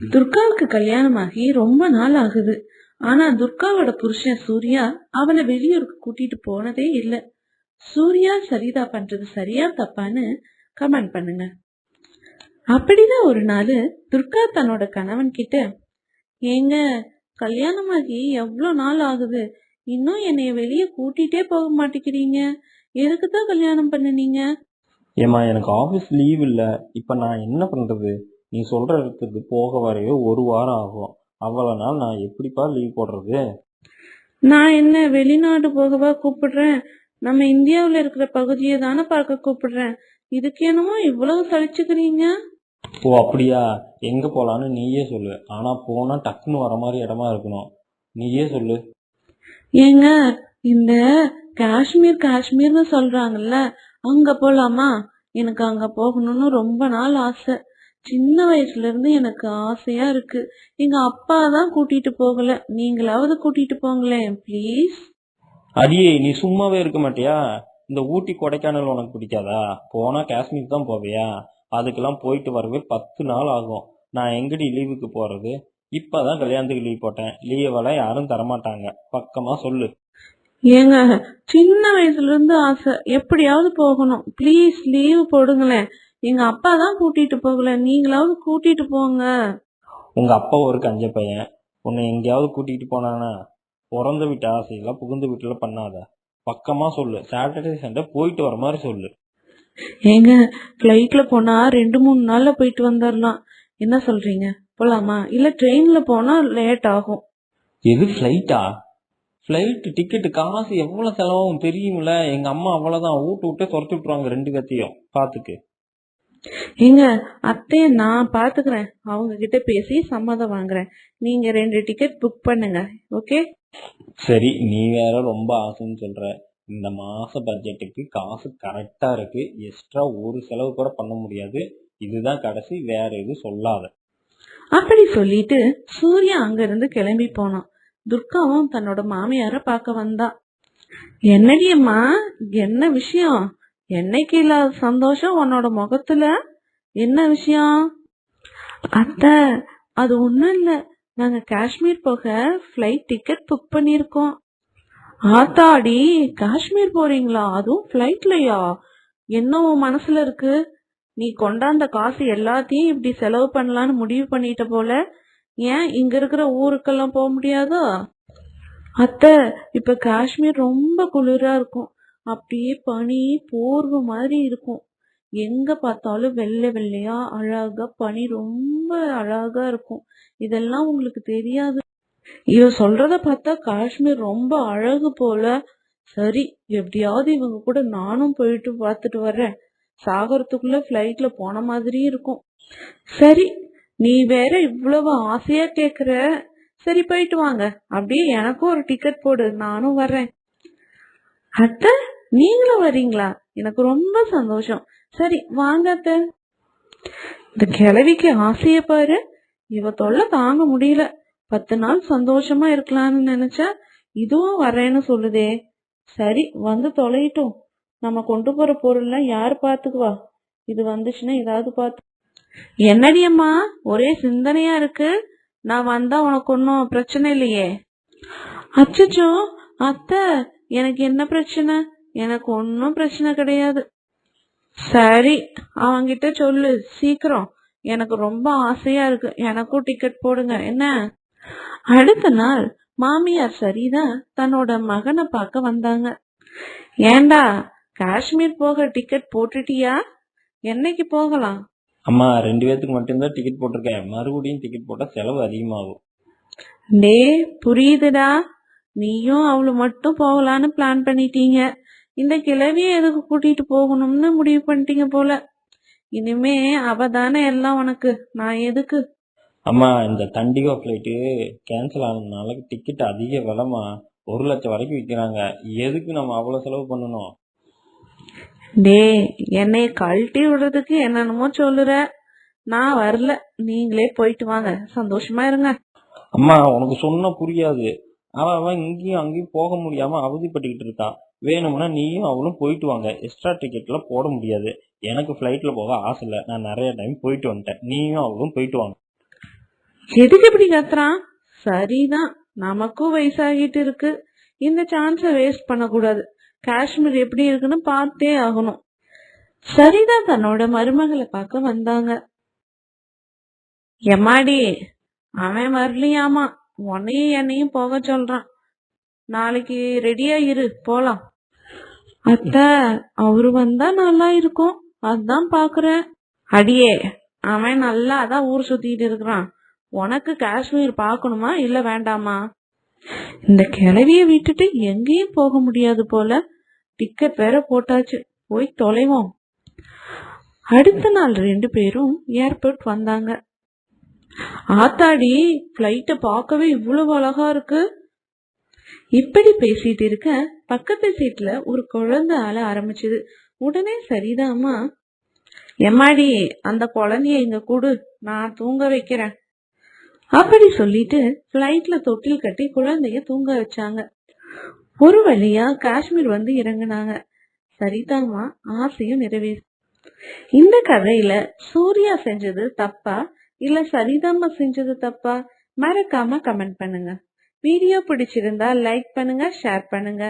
துர்காவுக்கு கல்யாணமாகி ரொம்ப நாள் ஆகுது. ஆனா துர்காவோட புருஷன் சூர்யா அவளை வெளியூருக்கு கூட்டிட்டு போனதே இல்ல. சூர்யா சரிதா பண்றது சரியா தப்பான்னு கமெண்ட் பண்ணுங்க. அப்படிதான் ஒரு நாள் துர்கா தன்னோட கணவன் கிட்ட ஏங்க கல்யாணமாகி எவ்வளோ நாள் ஆகுது? இன்னும் என்னைய வெளியே கூட்டிகிட்டே போக மாட்டேங்கிறீங்க. எதுக்கு தான் கல்யாணம் பண்ணுனீங்க? ஏம்மா எனக்கு ஆஃபீஸ் லீவ் இல்லை. இப்போ நான் என்ன பண்ணுறது நீ சொல்கிற இடத்துக்கு போக வரையோ ஒரு வாரம் ஆகும். அவ்வளோ நாள் நான் எப்படிப்பா லீவ் போடுறது? நான் என்ன வெளிநாடு போகவா கூப்பிடுறேன்? நம்ம இந்தியாவுல இருக்கிற பகுதியை தானே பார்க்க கூப்பிடுறேன். இதுக்கு என்னமோ இவ்வளவு சலிச்சுக்கிறீங்க? ஓ அப்படியா? எங்கே போகலான்னு நீயே சொல்லு. ஆனால் போனால் டக்குன்னு வர மாதிரி இடமா இருக்கணும். நீயே சொல்லு. ஏங்க இந்த காஷ்மீர் காஷ்மீர்னு சொல்றாங்கல்ல அங்க போலாமா? எனக்கு அங்க போகணும்னு ரொம்ப நாள் ஆசை. சின்ன வயசுல இருந்து எனக்கு ஆசையா இருக்கு. எங்க அப்பா தான் கூட்டிட்டு போகல. நீங்களாவது கூட்டிட்டு போங்களேன் ப்ளீஸ் அடியே நீ சும்மாவே இருக்க மாட்டியா? இந்த ஊட்டி கொடைக்கானல் உனக்கு பிடிக்காதா? போனால் காஷ்மீர் தான் போவியா? அதுக்கெல்லாம் போயிட்டு வரவே பத்து நாள் ஆகும். நான் எங்கடி லீவுக்கு போகிறது இப்போ தான் கல்யாணத்துக்கு லீவ் போட்டேன். லீவெல்லாம் யாரும் தரமாட்டாங்க. பக்கமாக சொல்லு. ஏங்க சின்ன வயசுல இருந்து ஆசை. எப்படியாவது போகணும். ப்ளீஸ் லீவ் போடுங்களேன். எங்க அப்பா தான் கூட்டிட்டு போகல. நீங்களாவது கூட்டிட்டு போங்க. உங்கள் அப்பா ஒரு கஞ்ச பையன். உன்னை எங்கேயாவது கூட்டிகிட்டு போனானா பிறந்த வீட்டு ஆசையெல்லாம் புகுந்த வீட்டில் பண்ணாத. பக்கமாக சொல்லு. சாட்டர்டே சண்டே போயிட்டு வர மாதிரி சொல்லு. ஏங்க ஃப்ளைட்ல போனா ரெண்டு மூணு நாள்ல போயிட்டு வந்துடலாம் என்ன சொல்றீங்க? போலாமா? இல்ல ட்ரெயின்ல போனா லேட் ஆகும். எது ஃப்ளைட்டா ஃப்ளைட்டு டிக்கெட்டு காசு எவ்வளோ செலவாகும் தெரியுமில்ல எங்கள் அம்மா அவ்வளோதான் வீட்டு விட்டே துரத்தி விட்ருவாங்க ரெண்டு கத்தையும் பார்த்துக்கு ஏங்க அத்தைய நான் பாத்துக்கிறேன். அவங்க கிட்ட பேசி சம்மதம் வாங்குறேன். நீங்க ரெண்டு டிக்கெட் புக் பண்ணுங்க ஓகே சரி நீ வேற ரொம்ப ஆசைன்னு சொல்ற. இந்த மாச பட்ஜெட்டுக்கு காசு கரெக்டா இருக்கு. எக்ஸ்ட்ரா ஒரு செலவு கூட பண்ண முடியாது. இதுதான் கடைசி வேற எதுவும் சொல்லாத. அப்படி சொல்லிட்டு சூர்யா அங்க இருந்து கிளம்பி போனான். துர்காவும் தன்னோட மாமியார பார்க்க வந்தா. என்னடி அம்மா என்ன விஷயம்? என்னைக்கு இல்லாத சந்தோஷம் உன்னோட முகத்துல? என்ன விஷயம்? அத்தை அது ஒண்ணும் இல்ல. நாங்க காஷ்மீர் போக ஃப்ளைட் டிக்கெட் புக் பண்ணிருக்கோம் ஆத்தாடி காஷ்மீர் போறீங்களா? அதுவும் ஃப்ளைட்லயா என்ன உன் மனசுல இருக்கு? நீ கொண்டாந்த காசு எல்லாத்தையும் இப்படி செலவு பண்ணலான்னு முடிவு பண்ணிட்ட போல? ஏன் இங்க இருக்கிற ஊருக்கெல்லாம் போக முடியாதா? அத்தை இப்ப காஷ்மீர் ரொம்ப குளிரா இருக்கும். அப்படியே பனி போர்வ மாதிரி இருக்கும். எங்க பார்த்தாலும் வெள்ளை வெள்ளையா அழகா பனி ரொம்ப அழகா இருக்கும். இதெல்லாம் உங்களுக்கு தெரியாது. இவ சொல்றத பார்த்தா காஷ்மீர் ரொம்ப அழகு போல. சரி எப்படியாவது இவங்க கூட நானும் போயிட்டு பார்த்துட்டு வர்றேன். சாகரத்துக்குள்ள ஃப்ளைட்ல போன மாதிரி இருக்கும். சரி நீ வேற இவ்வளவு ஆசையா கேக்குற? சரி போயிட்டு வாங்க. அப்படியே எனக்கும் ஒரு டிக்கெட் போடு. நானும் வர்றேன். அத்தை நீங்களும் வர்றீங்களா எனக்கு ரொம்ப சந்தோஷம். சரி வாங்க அத்த. இந்த கிழவிக்கு ஆசைய பாரு. இவ தொல்லை தாங்க முடியல. பத்து நாள் சந்தோஷமா இருக்கலாம்னு நினைச்சா இதுவும் வரேன்னு சொல்லுதே. சரி வந்து தொலையிட்டோம். நம்ம கொண்டு போற பொருள்லாம் யார் பாத்துக்குவா? இது வந்துச்சுன்னா ஏதாவது பார்த்து என்னடி அம்மா ஒரே சிந்தனையா இருக்கு. நான் வந்தா உனக்கு ஒன்றும் பிரச்சனை இல்லையே. அச்சச்சோ அத்தை எனக்கு என்ன பிரச்சனை? எனக்கு ஒன்றும் பிரச்சனை கிடையாது. சரி அவன்கிட்ட சொல்லு சீக்கிரம். எனக்கு ரொம்ப ஆசையா இருக்கு. எனக்கும் டிக்கெட் போடுங்க. என்ன? அடுத்த நாள் மாமியார் சரிதா தன்னோட மகனை பார்க்க வந்தாங்க. ஏண்டா காஷ்மீர் போக டிக்கெட் போட்டுட்டியா? என்னைக்கு போகலாம்? அம்மா ரெண்டு பேர்த்துக்கு மட்டும்தான் டிக்கெட் போட்டிருக்கேன். மறுபடியும் டிக்கெட் போட்டால் செலவு அதிகமாகும். டே புரியுதுடா. நீயும் அவளு மட்டும் போகலான்னு பிளான் பண்ணிட்டீங்க. இந்த கிழவிய எதுக்கு கூட்டிட்டு போகணும்னு முடிவு பண்ணிட்டீங்க போல. இனிமே அவ தானே எல்லாம் உனக்கு. நான் எதுக்கு? அம்மா இந்த தண்டிகா ஃப்ளைட்டு கேன்சல் ஆனதுனால டிக்கெட் அதிக விலைமா ஒரு லட்சம் வரைக்கும் விற்கிறாங்க எதுக்கு நம்ம அவ்வளோ செலவு பண்ணணும்? டே என்னைய கழட்டி விடுறதுக்கு என்னென்னமோ சொல்லுற. நான் வரல. நீங்களே போயிட்டு வாங்க. சந்தோஷமா இருங்க. அம்மா உனக்கு சொன்னா புரியாது. அவன் அவன் இங்கேயும் அங்கேயும் போக முடியாம அவதிப்பட்டுக்கிட்டு இருக்கான் வேணும்னா நீயும் அவளும் போயிட்டு வாங்க. எக்ஸ்ட்ரா டிக்கெட்லாம் போட முடியாது. எனக்கு ஃப்ளைட்ல போக ஆசை இல்லை. நான் நிறைய டைம் போயிட்டு வந்துட்டேன். நீயும் அவளும் போயிட்டு வாங்க. எதுக்கு இப்படி கத்துறான் சரிதான். நமக்கும் வயசாகிட்டு இருக்கு. இந்த சான்ஸ வேஸ்ட் பண்ணக்கூடாது. காஷ்மீர் எப்படி இருக்குன்னு பார்த்தே ஆகணும். சரிதான் தன்னோட மருமகளை பார்க்க வந்தாங்க. எம்மாடி அவன் வரலையாமா? உன்னையும் என்னையும் போக சொல்றான். நாளைக்கு ரெடியா இரு போலாம். அத்தை அவரு வந்தா நல்லா இருக்கும். அதான் பாக்குறேன். அடியே அவன் நல்லா அதான் ஊர் சுத்திட்டு இருக்கிறான். உனக்கு காஷ்மீர் பார்க்கணுமா இல்ல வேண்டாமா? இந்த கிளவிய விட்டுட்டு எங்கேயும் போக முடியாது போல. டிக்கெட் வேற போட்டாச்சு. போய் தொலைவோம். அடுத்த நாள் ரெண்டு பேரும் ஏர்போர்ட் வந்தாங்க. ஆத்தாடி பிளைட்ட பார்க்கவே இவ்வளவு அழகா இருக்கு. இப்படி பேசிட்டு இருக்க பக்கத்து சீட்ல ஒரு குழந்தை அழ ஆரம்பிச்சது. உடனே சரிதாம்மா. எம்மாடி அந்த குழந்தைய இங்க கூடு நான் தூங்க வைக்கிறேன். அப்படி சொல்லிட்டு பிளைட்ல தொட்டில் கட்டி குழந்தைய தூங்க வச்சாங்க. ஒரு வழியா காஷ்மீர் வந்து இறங்குனாங்க. சரிதாம்மா ஆசையும் நிறைவேறு. இந்த கதையில சூர்யா செஞ்சது தப்பா இல்ல சரிதாம்மா செஞ்சது தப்பா? மறக்காம கமெண்ட் பண்ணுங்க. வீடியோ பிடிச்சிருந்தா லைக் பண்ணுங்க ஷேர் பண்ணுங்க.